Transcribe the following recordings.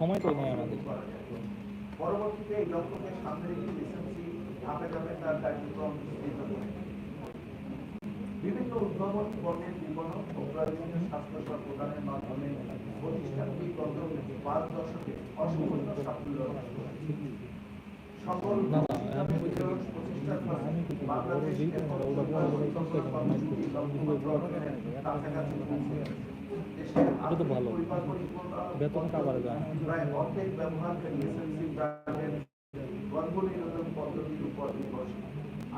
সময় তো নেই আমাদের। পরবর্তীতে এই লক্ষ্যকে সামনে রেখে এসএমসি ধাপে ধাপে তার কার্যক্রম বিস্তৃত বিভিন্ন উদ্ভাবন, পণ্যের বিপণন ও প্রয়োজনীয় স্বাস্থ্যসেবা প্রদানের মাধ্যমে প্রতিষ্ঠানটি গত পাঁচ দশকে অসংখ্য সাফল্য সকল প্রতিষ্ঠান বাংলাদেশ এটা তো ভালো। বেতন কাবার যায়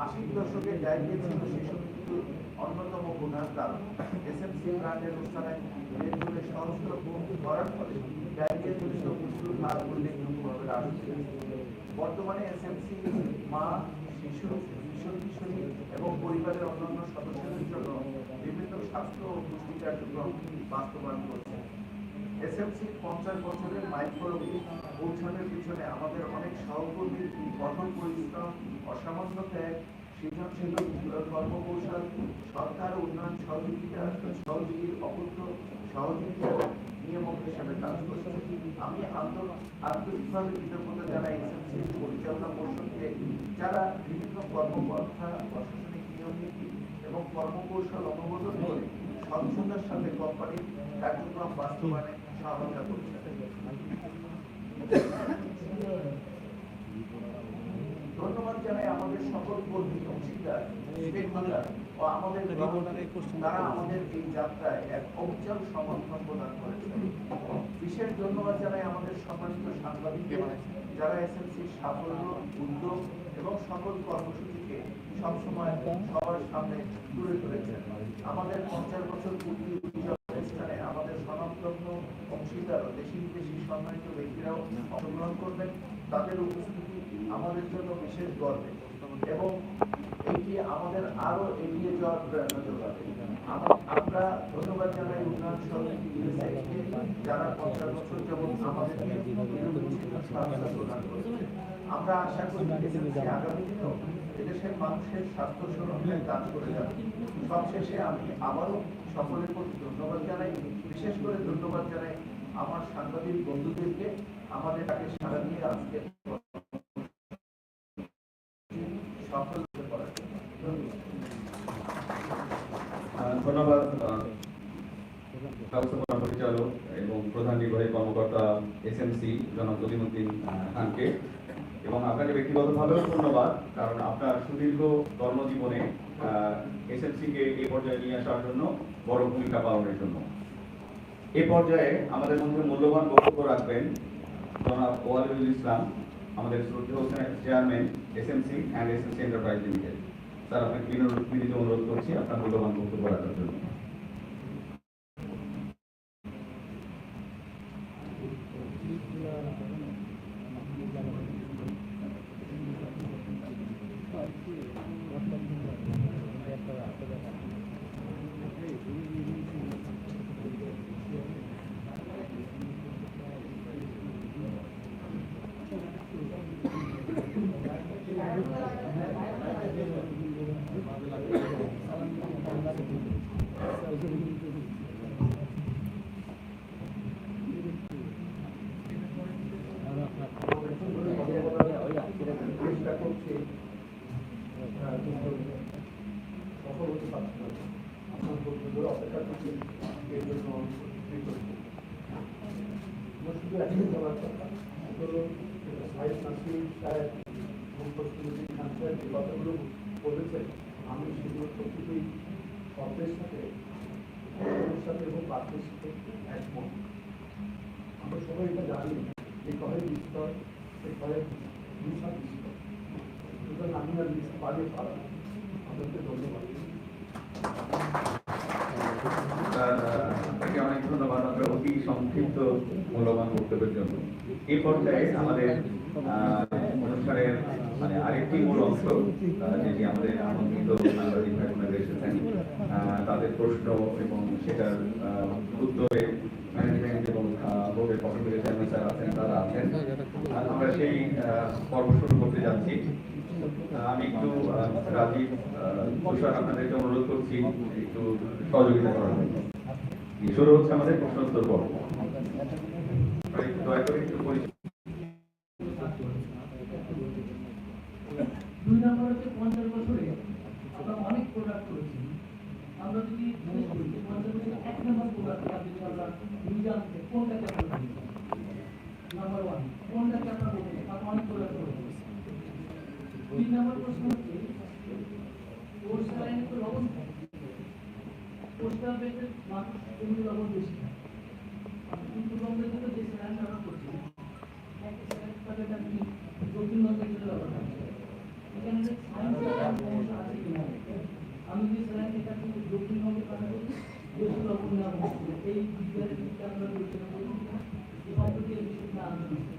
আশির দশকে ডায়াবেটিস ছিল শিশু মৃত্যুর অন্যতম প্রধান কারণ। এসএমসি ব্র্যান্ডের উত্থানে রেলগুলো সহস্র গুণ করার ফলে ডায়াবেটিস জনিত মৃত্যুর হার উল্লেখযোগ্যভাবে হ্রাস বর্তমানে এসএমসি মা শিশু কিশোর কিশোরী এবং পরিবারের অন্যান্য সদস্যদের জন্য বিভিন্ন স্বাস্থ্য ও পুষ্টি কার্যক্রম বাস্তবায়ন করছে। এসএমসি পঞ্চাশ বছরের মাইক্রোলজি পৌঁছানোর পিছনে আমাদের অনেক সহকর্মীর কঠোর পরিশ্রম, অসামান্য ত্যাগ সৃজনশীল কর্মকৌশল, সরকার উন্নয়ন সহযোগিতা, সহযোগীর অকুণ্ঠ সহযোগিতা, নিয়মক হিসেবে কাজ করছে। আমি আন্তর- আন্তরিকভাবে কৃতজ্ঞতা জানাই এসএমসি পরিচালনা পর্ষদকে, যারা বিভিন্ন কর্মপন্থা প্রশাসনিক নিয়ম নীতি এবং কর্মকৌশল অনুমোদন করে স্বচ্ছতার সাথে কোম্পানির কার্যক্রম বাস্তবায়নে সহায়তা করছে জানাই আমাদের সকল কর্মী অংশীদার stakeholder ও আমাদের তারা আমাদের এই যাত্রায় এক অবিচল সমর্থন প্রদান করেছে বিশেষ ধন্যবাদ জানাই আমাদের সম্মানিত সাংবাদিকদের যারা এসএমসির সাফল্য উদ্যোগ এবং সকল কর্মসূচিকে সবসময় সবার সামনে তুলে ধরেছেন। আমাদের পঞ্চাশ বছর পূর্তি অনুষ্ঠানে আমাদের স্বনামধন্য অংশীদার দেশি বিদেশি সম্মানিত ব্যক্তিরাও অংশগ্রহণ করবেন। তাদের উপস্থিতি আমাদের জন্য বিশেষ গর্বের এবং এটি আমাদের আরও এগিয়ে যাওয়ার প্রেরণা যোগাবে। আমরা ধন্যবাদ জানাই উন্নয়ন যারা পঞ্চাশ বছর যেমন আমাদেরকে আমরা আশা করি আগামী দিনেও এদেশের মানুষের স্বাস্থ্য সুরক্ষায় কাজ করে যাবে। সবশেষে আমি আবারও সকলের প্রতি ধন্যবাদ জানাই। বিশেষ করে ধন্যবাদ জানাই আমার সাংবাদিক বন্ধুদেরকে। আমাদের তাকে সারা দিয়ে আজকে সফল হতে পারার জন্য ধন্যবাদ আহ, ধন্যবাদ আহ, ব্যবস্থাপনা পরিচালক এবং প্রধান নির্বাহী কর্মকর্তা এসএমসি জনাব জলিমুদ্দিন খানকে। এবং আপনাকে ব্যক্তিগতভাবেও ধন্যবাদ, কারণ আপনার সুদীর্ঘ কর্মজীবনে এসএমসি কে এই পর্যায়ে নিয়ে আসার জন্য বড় ভূমিকা পালনের জন্য। এ পর্যায়ে আমাদের মধ্যে মূল্যবান বক্তব্য রাখবেন জনাব ওয়ালিউল ইসলাম, আমাদের শ্রদ্ধেয় chairman SMC and SMC enterprise limited sir, আপনাকে বিনীত অনুরোধ করছি, আপনার মূল্যবান বক্তব্য রাখার জন্য। সফল হতে পারছে না আপনার বন্ধুদের অপেক্ষা করছে এর জন্য শুধু একটাই বলার কথা হলো সাহেব নাসির সাহেব প্রস্তুতি খান সাহেব যে কথাগুলো বলেছেন আমি সেগুলো প্রতিটি শব্দের সাথে সাথে এবং বাক্যের সাথে একমত আমরা সবাই এটা জানি এই কলেজ বিস্তর এই কলেজ বিশাল বিস্তর সুতরাং আমি আর লিখতে পারি পারা আপনাকে ধন্যবাদ আপনাকে অনেক ধন্যবাদ আপনার অতি সংক্ষিপ্ত মূল্যবান বক্তব্যের জন্য। এই পর্যায়ে আমাদের অনুষ্ঠানের মানে আরেকটি মূল অংশ যেটি আমাদের আমন্ত্রিত সাংবাদিক ভাইবোনেরা এসেছেন তাদের প্রশ্ন এবং সেটার উত্তরে ম্যানেজমেন্ট এবং বোর্ডের পক্ষ থেকে চেয়ারম্যান স্যার আছেন, তারা আছেন। আমরা সেই পর্ব শুরু করতে যাচ্ছি। আমি একটু রাজীব তুষার আপনাদেরকে অনুরোধ করছি একটু সহযোগিতা করার শুরু হচ্ছে আমাদের প্রশ্নোত্তর পর্ব। দয়া করে একটু আমরা প্রোডাক্ট যদি পঞ্চাশ বছরে এক নম্বর প্রোডাক্টটা যদি আমরা পোস্টাল বেডের মানুষ এমনি লবণ বেশি খায় কিন্তু বঙ্গের দিকে যে স্যালাইন ব্যবহার করছি এক স্যালাইন পাবে আপনি দক্ষিণবঙ্গের জন্য ব্যবহার করছেন এখানে যে সায়েন্সের সমস্যা আছে কিনা আমি যে স্যালাইন এটা কিন্তু দক্ষিণবঙ্গে পাঠাবো বেশি লবণ নেওয়া হচ্ছে এই বিজ্ঞানের দিকে আমরা বিবেচনা করি কিনা এই সম্পর্কে এই বিষয়টা আলোচনা